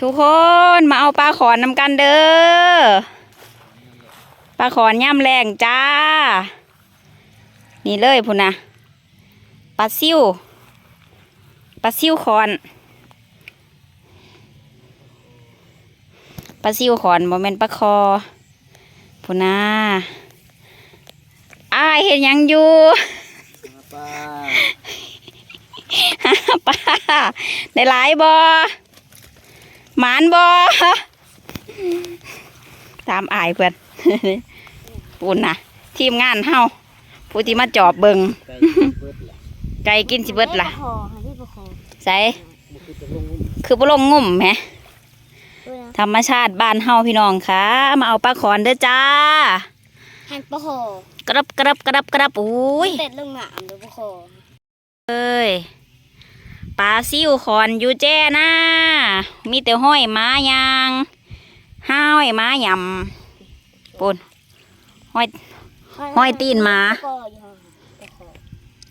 ทุกคนมาเอาปลาขอนนำกันเด้อปลาขอนย่ำแรงจ้า นี่เลยพุ่นนะปลาซิวปลาซิวขอนปลาซิวขอนบ่แม่นปลาคอพุ่นนะอ้ายเห็นยังอยู่ป้าป้าได้หลายบอ หมานบอตามอายเพื่อนปุ่นนะทีมงานเฮาผู้ที่มาจอบเบิงไก่เบิดแหละไก่กินสิเบิดล่ะคอหาที่ประคอใส่บ่คือจะลงคือบ่ลงงุ่มแหมด้วยนะธรรมชาติบ้านเฮาพี่น้องค่ะ มาเอาปลาขอนเด้อจ้าหันประคอกระดับกระดับกระดับกระดับอุ้ยเต็ดลงหนามหรือประคอเอ้ย ปลาซิวขอนอยู่แจ้นะมีแต่ห้อยหมายางห้อยหมายำปุ่นห้อยห้อยตีนหมาประคออยู่ห่างประคอ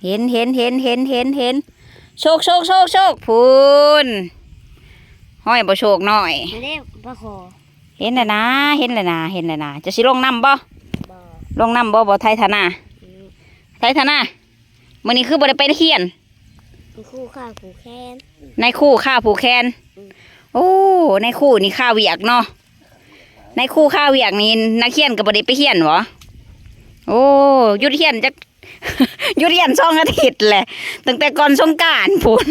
เห็นเห็นเห็นเห็นเห็นเห็นโชคโชคโชคโชคพูนห้อยบ่โชคหน่อยไม่ได้ประคอเห็นแล้วนะ เห็นแล้วนะ เห็นแล้วนะ จะสิลงน้ำบ่บ่ลงน้ำบ่บ่ไทยธนาอืมไทยธนามื้อนี้คือบ่ได้ไปเฮียนเป็น คู่ข้างคู่แค้นในคู่ข้าผูกแคนอืมโอ้ในคู่นี่ข้าเวียกเนาะในคู่ข้าเวียกนี่นักเขียนกับบไดิไปเขียนหรอโอ้หยุดเขียนจักหยุดเขียนสองอาทิตย์แหละตั้งแต่ก่อนสงกรารพุ่น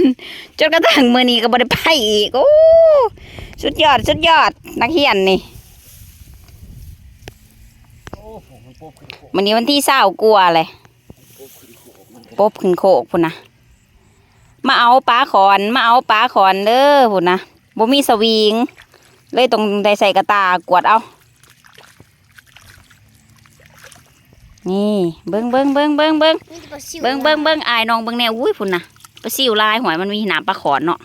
จนกระทั่งมื้อนี้ก็บ่ได้ไปอีกโอ้สุดยอดสุดยอดนักเขียนนี่โอ้ผมมันปุ๊บขึ้นโคกมื้อนี้วันที่เศร้ากลัวเลยปุ๊บขึ้นโคกมันก็ปบขึ้นโคกพุ่นนะ มาเอาปลาขอนมาเอาปลาขอนเด้อพุ่นนะบ่มีสวิง เลยต้องได้ใส่กระตากวดเอา นี่เบิ้งเบิ้งเบิ้งเบิ้งเบิ้งนี่จะประสิวเบิ้งเบิ้งเบิ้งอายน้องเบิ้งแนวอุ้ยพุ่นนะปลาซิวลายหอยมันมีหนามปลาขอนเนาะ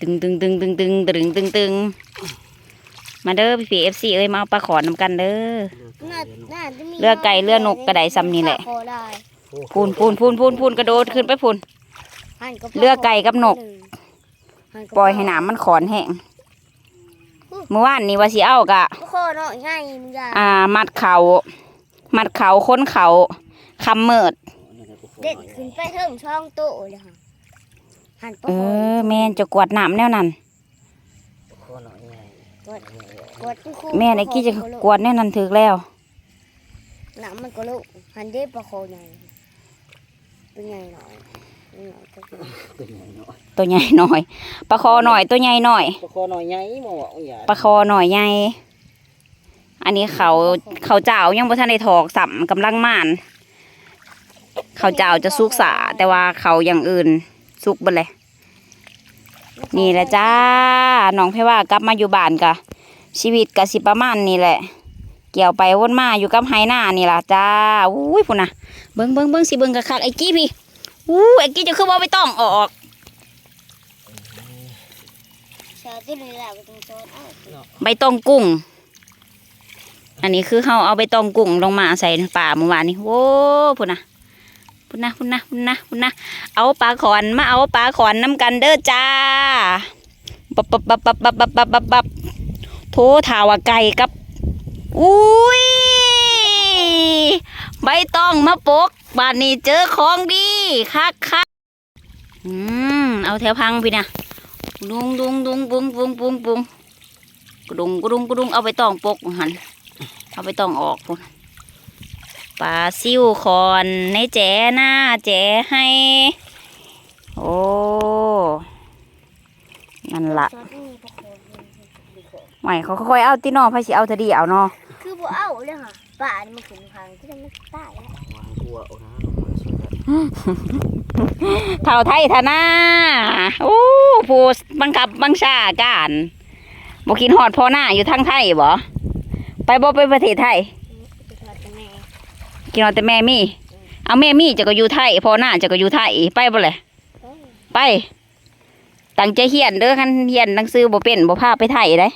ตึงตึงตึงตึงตึงตึงตึงตึงมาเด้อพี่พีเอฟซีเอ้ยมาเอาปลาขอนนำกันเด้อน่าน่าจะมีเลือกไก่เลือกนกกระไดซ้ำนี่แหละประคอได้พูนพูนพูนพูนพูนกระโดดขึ้นไปพูน หันบเลือกไก่กับนก หันบปล่อยให้หนามมันขอนแห้งเมื่อวานนี้ว่าสิเอากะประคอเนาะง่ายมึงอย่าอ่า มัดเขา มัดเขาค้นเขาคำเมิดนั่นแหละปุ๊บเด็ดขึ้นไปเทิงช่องโตเลยค่ะหันประเอคออแม่นจะกวาดน้ำแนวนั้นโคหน่อยใหญ่กดกดที่คู่แม่นไอ้กี้จะกวาดแนวนั้นถึกแล้ว หนามมันก็ลุกหันเด็ประคอใหญ่เป็นใหญ่หน่อย เป็นใหญ่ก็คือตัวใหญ่หน่อยตัวใหญ่หน่อยปลาคอหน่อยตัวใหญ่หน่อยปลาคอหน่อยใหญ่บ่ว่าเอาอย่าปลาคอหน่อยใหญ่อันนี้เขาเขาเจ้ายังบ่ทันได้ถอกสัมกำลังม่าน เขาเจ้าจะสุกสาแต่ว่าเขาอย่างอื่นสุกเบ่เลยนี่แหละจ้าน้องเพว่ากลับมาอยู่บ้านกะชีวิตกะสิประมาณนี่แหละ เกี่ยวไปวนมาอยู่กับไฮหน้านี่ล่ะจ้าอุ้ยพุ่นนะเบิ้งเบิ้งเบิ้งสิเบิ้งกะคักไอ้กี้พี่ อู้ไอ้กี้จะคือว่าไม่ต้องออกชาที่นี่แหละก็ต้องโซนใบตองกุ้ง อันนี้คือเขาเอาใบตองกุ้งลงมาใส่ป่าเมื่อวานนี้โว้พุ่นนะพุ่นนะพุ่นนะพุ่นนะพุ่นนะเอาปลาขอนมาเอาปลาขอนน้ำกันเด้อจ้าปับปับปับปับปับปับปับปับปับโถถาวไก่กับอุ้ย ใบตองมาปกบ้านนี้เจอของดีคักคักอืมเอาแถวพังพี่นะดุงดุงดุงปุงปุงปุงปุงกระดุงกระดุงกระดุงเอาไปตองปกหันเอาไปตองออกพุ่นปลาซิวคอนในแจหน้าแจให้ โอ้นั่นละชาที่นี่ประคอไหวเขาค่อยเอาตีนอพายสิเอาเทดีเอาเนาะคือบ่เอาเลยค่ะ ป่านี่มันขึ้นพังที่มันตายแล้ววางตัวเอานะลงมาสุดแล้วเท่าไทยธนาโอ้ผู้บังคับบังชาการบ่กินหอดพอหน้าอยู่ทางไทยบ่ไปบ่ไปประเทศไทย ไปทอดกันแม่กินหอดแต่แม่มี่เอาแม่มี่จะก็อยู่ไทยพอหน้าจะก็อยู่ไทยไปบ่เลยเอ้ยไปตั้งใจเฮียนเด้อคันเฮียนหนังสือบ่เป็นบ่พาไปไทยได้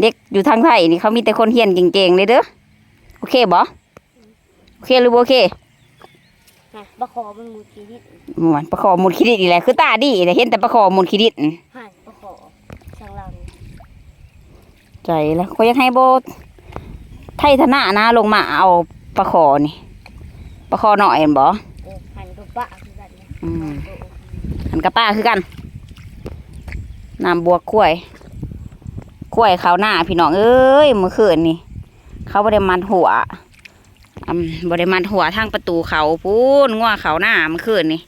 เด็กอยู่ทางไทยนี่เขามีแต่คนเฮียนเก่งๆเลยเด้อ โอเคบ่โอเคหรือบ่โอเคน่ะประคอมันมูชีวิตหมวนประคอหมุนคิดิตอีแหละคือตาดีแต่เห็นแต่ประคอหมุนคิดิตหันประคอทางเราใจแล้วก็อยากให้โบไทยธนานะลงมาเอาปลาคอนี่ปลาคอหน่อยเห็นบ่เออหันกับปะคือกันนะอืมหันกับป้าคือกันน้ำบวกกล้วยกล้วยเขาวหน้าพี่น้องเอ้ยเมื่อคืนนี่ เขาบริมันหัวอืมบริมันหัวทางประตูเขาพูนง่วเขาหน้าเมื่อคืนนี่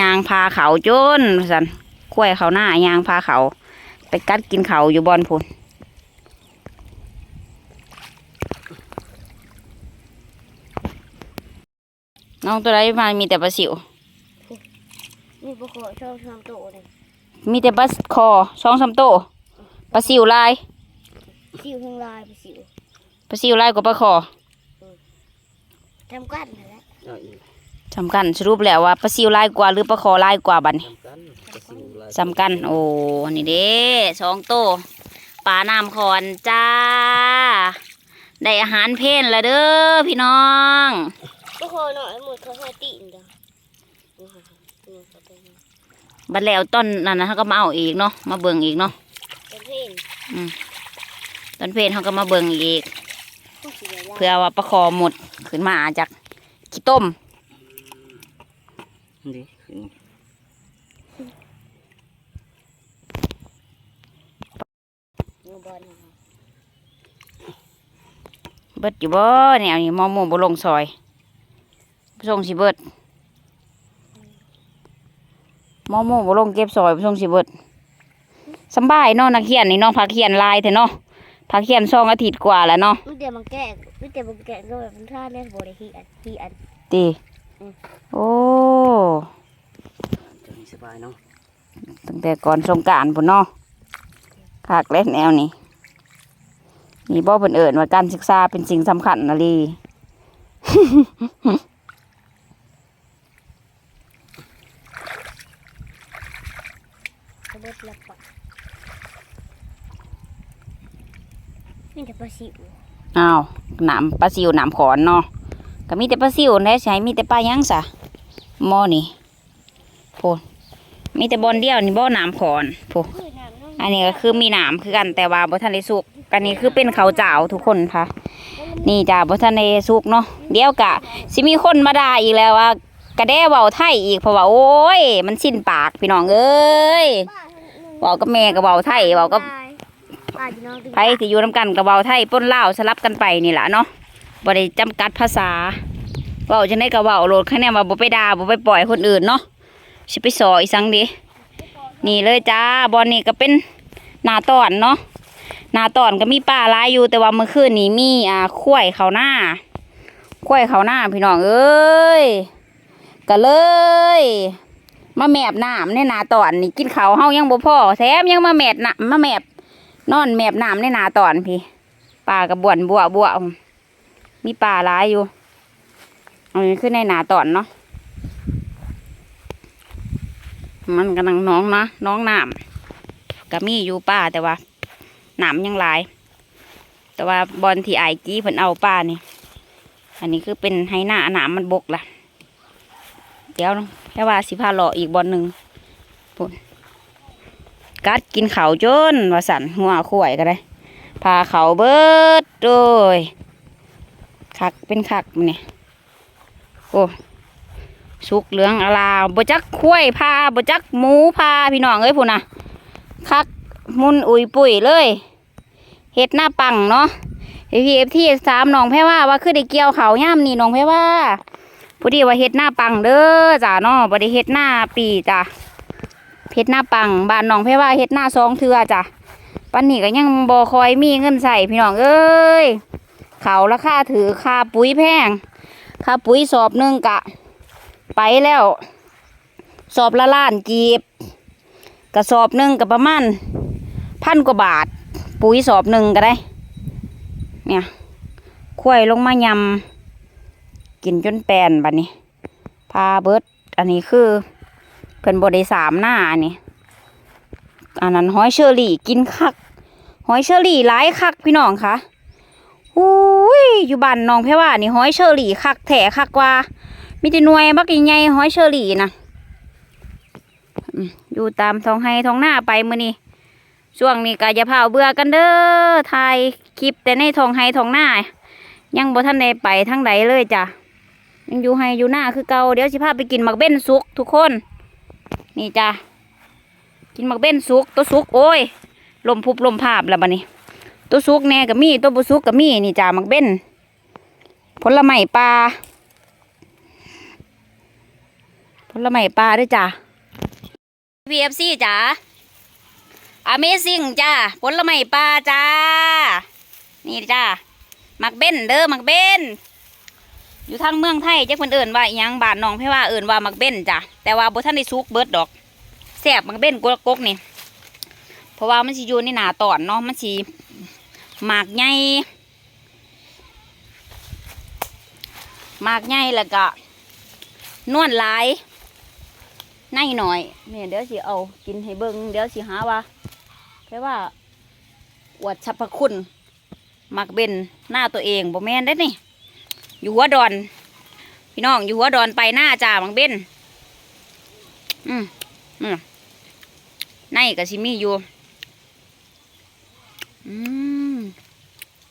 ยางพาเขาจนสันกล้วยเขาหน้ายางพาเขา ไปกัดกินเขาอยู่บอนพูนน้องตัวไรมามีแต่ปลาสิวนี่ปลาคอชอบทำโตเลยมีแต่ปลาคอสองสามโตวปลาสิวลายสิวทั้งลายไปสิว ปลาซิวลายกว่าปลาคอทำกันนั่นแหละเอาอีกสำคัญสรุปแล้วว่าปลาซิวลายกว่าหรือปลาคอลายกว่าบัดนี้ทำกันกระสิวลายสำคัญโอ้นี่เด้สองโตวปลาน้ำคอนจ้า ได้อาหารเพนแล้วเด้อพี่น้องปลาคอหน่อยหมดเขาให้ตีนจ้ะนี่ค่ะนี่ค่ะเป็นบัดแล้วต้นนั่นนะเขาก็มาเอาอีกเนาะมาเบิ่งอีกเนาะเป็นเพนต้นเพนเขาก็มาเบิ่งอีกผู้สีลาย เพื่อว่าปลาคอหมดขึ้นมาจากขี้ต้มนี่ขึ้นงูบอลนะคะเบิดอยู่บ่เนี่ยนี่มอหมูบ่ลงซอยส่งสิเบิดมอหมูบ่ลงเก็บซอยส่งสิเบิดสำบายเนาะนักเขียนนี่เนาะพักเขียนลายแท้เนาะ พักเขียนสองอาทิตย์กว่าแล้วเนาะไม่เดี๋ยวมันแกะไม่เดี๋ยวมันแกะก็แบบมันท่าเล่นบอลฮีอันฮีอันติอืม โอ้จะมีสบายเนาะตั้งแต่ก่อนสงกรารพุ่นเนาะขากเล่นแนวนี้นี่บ่เพิ่นเอิ้นว่าการศึกษาเป็นสิ่งสำคัญนะลี กระเบิดละปะ นี่จะปลาสิวอ้าวหนามปลาซิวหนามขอนเนาะก็มีแต่ปลาซิวแหน่ใช่มีแต่ปลาหยังซะหม้อนี่โพนมีแต่บอลเดียวนี่บ่หนามขอนโพคือน้ำน้องอันนี้ก็คือมีหนามคือกันแต่ว่าบ่ทันได้สุกอันนี้คือเป็นเขาวเจ้าทุกคนค่ะ นี่จ้าบ่ทันได้สุกเนาะเดี๋ยวกะสิมีคนมาด่าอีกแล้วว่ากระแดเว้าไทยอีกเพราะว่าโอ้ย มันสิ้นปากพี่น้องเอ้ยเว้ากับแม่ก็เว้าไทยเว้ากับ ไผที่อยู่นํกันก็เว้าไทยปนลาวสลับกันไปนี่ล่ะเนาะบ่ได้จำกัดภาษาเว้าจังได๋ก็เว้าโลดคะแนนว่าบ่ไปด่าบ่ไปปล่อยคนอื่นเนาะสิไปสออีสังดินี่เลยจ้าบอนนี่ก็เป็นหนาตอนเนาะหนาตอนก็มีป่าลายอยู่แต่ว่าเมื่อคืนนี้มีอ่าข้วยเขาหน้าข้วยเขาหน้าพี่น้องเอ้ยก็เลยมาแมบน้ำในหนาตอนนี่กินเขาเฮายังบ่พอแถมยังมาแมบน้ำมาแมบ นอนแมบน้ำในนาตอนพี่ปลากระบวนบัวบัวมีปลาหลายอยู่อันนี้คือในนาตอนเนาะมันกำลังน้องนะน้องน้ำก็มีอยู่ป้าแต่ว่าน้ำยังหลาย แต่ว่าบอลที่ไอายกี้เพิ่นเอาป้านี่ อันนี้คือเป็นให้หน้าหนามมันบกล่ะ เดี๋ยวแค่ว่าสิพาเลาะอีกบอลหนึ่งพุ่น กัดกินเขาจนว่าสันหัวข่วยก็ได้พาเขาเบิดโดยคักเป็นคักมันนี่โอ้สุกเหลืองอลาบจักข้วยพาบจักหมูพาพี่น้องเอ้ยพูนน่ะคักมุนอุยปุ๋ยเลยเฮ็ดหน้าปังเนาะเอพีเอฟที่สามน้องแพ่ว่าว่าคือได้เกี่ยวเขาย่ามนี่น้องแพ่ว่าพอดีว่าเฮ็ดหน้าปังเด้อจ้าเนาะบ่ได้เฮ็ดหน้าปีจ้า เฮ็ดหน้าปังบ้านน้องเพว่าเฮ็ดหน้าซองเทือจ้ะปันนี้ก็ยังบ่คอยมีเงินใส่พี่น้องเอ้ยเขาราคาถือค่าปุ๋ยแพงค่าปุ๋ยสอบหนึ่งกะ ไปแล้ว สอบละล้านกีบกระสอบหนึ่งก็ประมาณพันกว่าบาท ปุ๋ยสอบหนึ่งก็ได้ เนี่ยคุ้ยลงมายำกินจนแปนบัดนี้ พาเบิร์ดอันนี้คือ เพิ่นบ่ได้สามหน้านนี้อันนั้นหอยเชอรี่กินคักหอยเชอรี่หลายคักพี่น้องคะอุ้ยอยู่บ้านน้องแพ่ว่านี่หอยเชอรี่คักแถคักกว่ามีแต่หน่วยบักใหญ่หอยเชอรี่นะอยู่ตามท้องไห้ท้องหน้าไปมื้อนี้ช่วงนี้ก็อย่าพาเบื่อกันเด้อถ่ายคลิปแต่ในท้องไฮท้องหน้า ยังบ่ทันได้ไปทางใดเลยจ้ะยังอยู่ไฮอยู่หน้าคือเก่าเดี๋ยวสิพาไปกินหมักเบ้นสุกทุกคน นี่จ้ะกินหมักเบ้นสุกตัวสุกโอ้ยลมพุบลมภาพแล้วบัดนี้ ตัวสุกแน่ก็มีตัวบ่สุกก็มีนี่จ้ะหมักเบ้นผลไม้ปลาผลไม้ปลาด้วยจ้ะ VFC จ้ะ Amazing จ้าผลไม้ปลาจ้า นี่จ้ามักเบ้นเด้อมักเบ้น อยู่ทางเมืองไทยเจ้าคนเอื่นว่าอิหยังบ้านน้องพี่ว่าเอื่นว่ามักเบ้นจ้ะแต่ว่าบ่ท่านได้ซุกเบิดดอกแซ่บมักเบ้นกกกนี่ เพราะว่ามันสิอยู่ในหนาตอนเนาะมันสิหมากใหญ่หมากใหญ่แล้วก็นวลลายในหน่อยเนี่ยเดี๋ยวสิเอากินให้เบิ่งเดี๋ยวสิหาว่าแค่ว่าอวดสรรพคุณมักเบนหน้าตัวเองบ่แม่นได้นี่ อยู่หัวดอน พี่น้องอยู่หัวดอนไปหน้าจ่ามักเบนอืมอืมในกับซิมีอยู่ อืม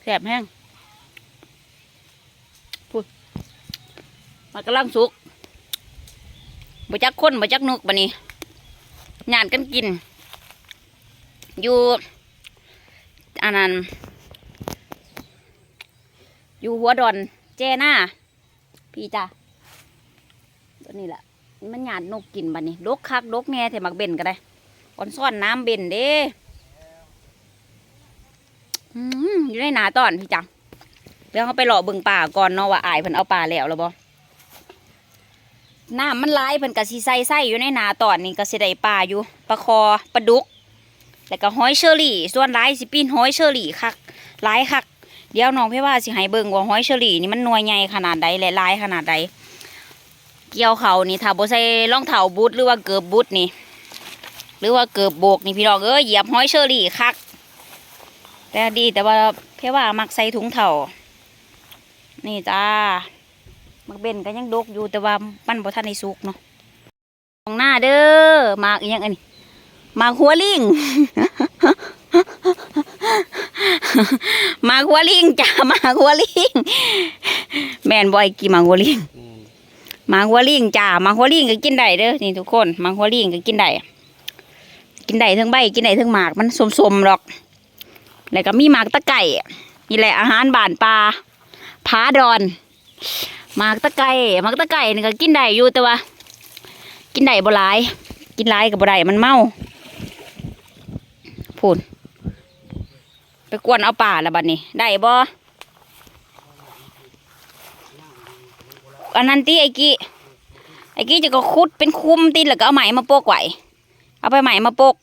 แสบแห้งพูดมันกำลังสุกบ่จักคนบ่จักนกบะนี้งานกันกิน อยู่อันนั้นอยู่หัวดอน แจ้หน้าพี่จ้าตัวนี้แหละมันหยาดนกกินบัดนี้ดกคักดกแน่แต่มักเบนก็ได้ก่อนซ่อนน้ำเบนเด้อืมอยู่ในนาตอนพี่จ้าเดี๋ยวเขาไปหล่อเบิงป่าก่อนเนาะว่าอายเพิ่นเอาป่าแล้วหรือบ่น้ำมันลายเพิ่นกะสิใส่ใส่อยู่ในนาตอนนี่ก็สิได้ป่าอยู่ปลาคอปลาดุก แล้วก็หอยเชอรี่ ส่วนลายสิปีนหอยเชอรี่คักลายคัก เดี๋ยวน้องพี่ว่าสิให้เบิ่งว่าหอยเชอรี่นี่มันหน่วยใหญ่ขนาดใดและลายขนาดใดเกี่ยวเขานี่ถ้าบ่ใส่รองเท้าบูทหรือว่าเกือบบูทนี่ หรือว่าเกือบโบกนี่พี่น้องเอ้ยเหยียบหอยเชอรี่คัก แต่ดีแต่ว่าพี่ว่ามักใส่ถุงเท้านี่จ้ามักเบนก็ยังดกอยู่แต่ว่ามันบ่ทันได้สุกเนาะมองหน้าเด้อมากอีหยังอันนี้มากหัวลิง มากหัวลิงจ้าหมากหัวลิงแม่นบ่อยกี่หมากหัวลิงแม่นหมากหัวลิงจ้าหมากหัวลิงก็กินได้เด้อนี่ทุกคนหมากหัวลิงก็กินได้กินได้ทั้งใบกินได้ทั้งหมากมันสมๆหรอกแล้วก็มีหมากตะไก่นี่แหละอาหารบ้านปลาผาดอนหมากตะไก่หมากตะไก่นี่ก็กินได้อยู่แต่ว่า กินได้บ่หลาย กินหลายก็บ่ได้มันเมาพูนไป กวนเอาป่าละบัดนี้ ได้บ่อันนั้นตีไอ้กี้ไอ้กี้จะก็คุดเป็นคุมตีแล้วก็เอาไหมมาโปกไว้เอาไปไหมมาโปก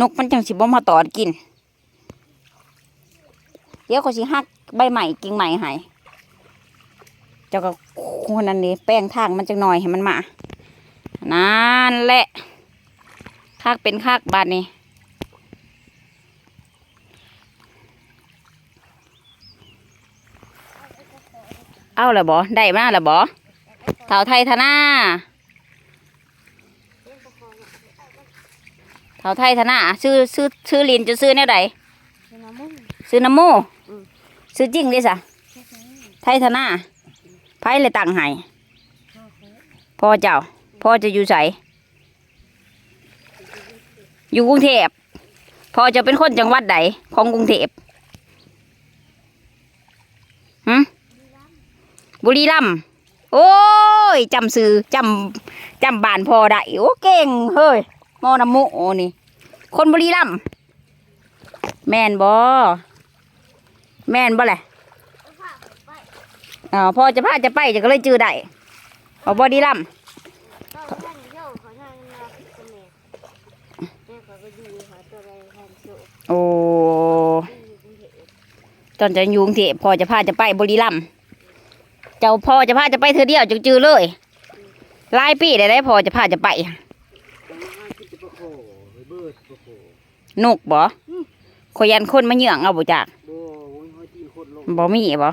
นกมันจังสิบ่มาตอดกิน เดี๋ยวเขาสิหักใบใหม่กิ่งใหม่ให้เจ้าก็คนนั้นนี่แป้งทางมันจังหน่อยให้มันมานั่นแหละคากเป็นคากบาดนี้ เอาละบ่ได้มาละบ่เท่าไทยธนาเท่าไทยธนาซื้อซื้อซื้อลินจะซื้อแนวใดเนน้ำมันซื้อน้ำโมอืมซื้อจริงดิสะไทยธนาไพ่เลยตังให้พ่อเจ้าพ่อจะอยู่ใสอยู่กรุงเทพพ่อจะเป็นคนจังหวัดใดของกรุงเทพหึ บุรีรัมย์โอ้ยจำซื้อจำจำบานพอได้โอ้เก่งเฮ้ยมอน้ำมุโอนี่ คนบุรีรัมย์แม่นบ่แม่นบ่แหละอ๋อพอจะพาจะไปจะก็เลยจือได้เอาบอดีรัมย์โอ้ตอนจะยุงเทพพอจะพาจะไปบุรีรัมย์ เจ้าพ่อจะพาจะไปเธอเดียวจะจื้อเลยหลายปีได้ได้พ่อจะพาจะไปเอามาให้กินแต่ปลาโขไปเบิดปลาโขนกบ่ขอยยันคนมาเหยื่องเอาบ่จากบ่โอ้ยหอยตีนโคตรลงบ่มีบ่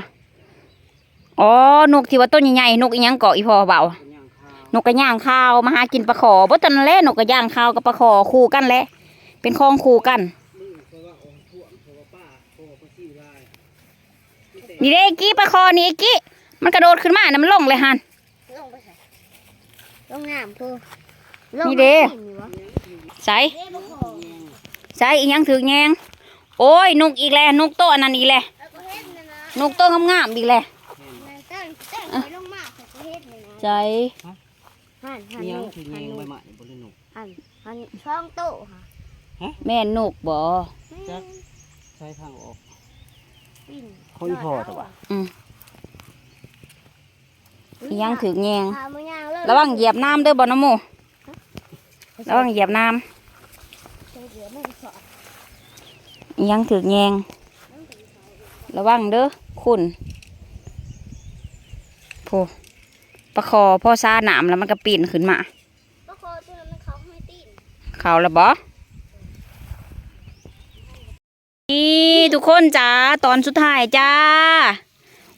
อ๋อนกที่ว่าต้นใหญ่ๆนกอีหยังเกาะอีพ่อเบาเป็นย่างข้าวนกกระย่างข้าวมาหากินปลาขอบ่ตอนนั้นแหละนกกระย่างข้าวกับปลาขอคู่กันแหละเป็นคลองคู่กันนี่เด้กี้ปลาคอนี่ไอ้กี้ มันกระโดดขึ้นมาน่ะมันลงเลยฮันลงไปใส่ลงน้ำพูนี่เด้ใส่เด้ปลาคอใส่อีหยังถือแยงโอ้ยนกอีกแล้วนกโตอันนั้นอีกแล้วแล้วก็เฮ็ดนะนะนกโตงามๆอีกแล้วนายเต้นเต้นไปลงมาเขาก็เฮ็ดเลยนะใส่หันหันเนียงนูกคือหัเนีนยงนูใบกไม้บนหนุกหันหันช่องโต๊ะค่ะแม่นกบ่จ๊ะใช้ทางออกปิ้นเขาอีพอแต่ว่าอืมอีห ยังถือแยงพามือยางเลยระวังเหยียบน้ำเด้อบ่น้ำหมูระวังเหยียบน้เดี๋ยวมันสอดำอีหยังถือแยงระวังเด้อคุณโพประคอพ่อซาหนามแล้วมันก็ปีนขึ้นมาปลาคอตัวนั้นมันเขาไม่ตีนเขาแล้วบ่นี่ทุกคนจ้าตอนสุดท้ายจ้า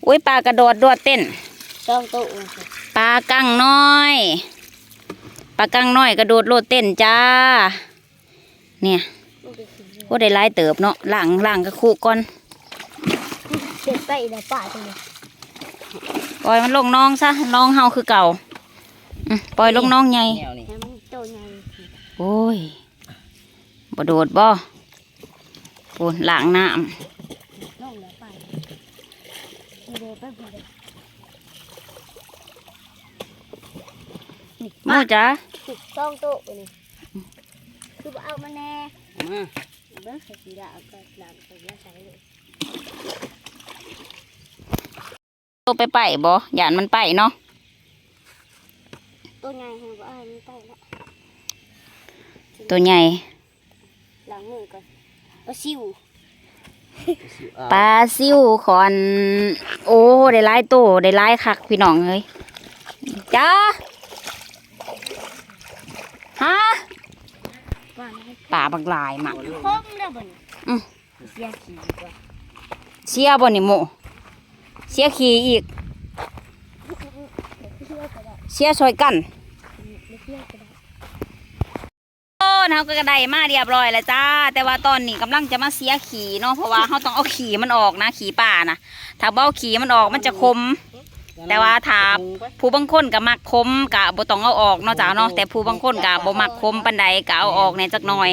โอ้ยปลากระโดดโดดเต้น ช่องโต๊ะปลากังน้อยปลากังน้อยกระโดดโลดเต้นจ้า เนี่ยมันจะขึ้นโอ้ได้หลายเติบเนาะล่างล่างกระคุก่อนเด็ดไปเดี๋ยวป่าจังเลยปล่อยมันลงน้องซะน้องเฮาคือเก่าอืมปล่อยลงน้องใหญ่แนวนี่ให้มันโตใหญ่โอ้ยบ่โดดบ่ปูนล้างน้ล งแล้วไปเดี๋ยวไปพูดเลยำมูจ้าติดช่องโต๊ะไปนี่คือเอามาแน่เอามาเบิ้งใส่สีดาก็หลังไปแล้วใส่เลยตัวไปไปบ่หยานมันไปเนาะตัวใหญ่ให้บ่เอามันไปละตัวใหญ่หลังมือก่อนปลาซิวสิเอาปลาซิวขอน โอ้ได้หลายโตได้หลายคักพี่น้องเอ้ยจ้า ฮะวางให้ปลาบักหลายมากคมแล้วบ่นอืมเสียขี้ก่อนเสียบ่นี่โมเสียขี่อีกเดี๋ยวเที่ยวก็ได้เสียช่วยกันเดี๋ยวเที่ยวก็ได้โอ้เฮาก็ได้มาเรียบร้อยแล้วจ้า แต่ว่าตอนนี้กำลังจะมาเสียขี่เนาะเพราะว่าเฮาต้องเอาขี่มันออกนะขี่ป่านะถ้าบ่เอาขี่มันออกมันจะคม แต่ว่าถ้าผู้บางคนก็มักคมกะบ่ต้องเอาออกเนาะจ้าเนาะแต่ผู้บางคนก็บ่มักคมปานใดก็เอาออกแหน่จักหน่อย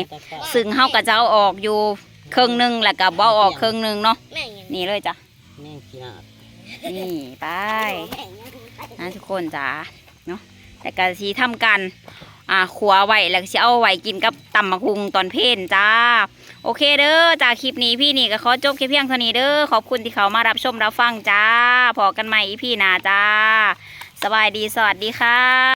ซึ่งเฮาก็จะเอาออกอยู่ครึ่งหนึงแล้วก็บ่เอาออกครึ่งหนึงเนาะแม่งยังนี่เลยจ้ะแม่งขี้หน้านี่ไปแม่งยังไปนะทุกคนจ้าเนาะแต่ก็สิทำกันอ่าขัวไว้แล้วก็สิเอาไว้กินกับตำมะคุงตอนเพลนจ้า โอเคเด้อจากคลิปนี้พี่นี่ก็ขอจบแค่เพียงเท่านี้เด้อขอบคุณที่เขามารับชมรับฟังจ้าพอกันใหม่อีพี่นาจ้า สบายดีสวัสดีค่ะ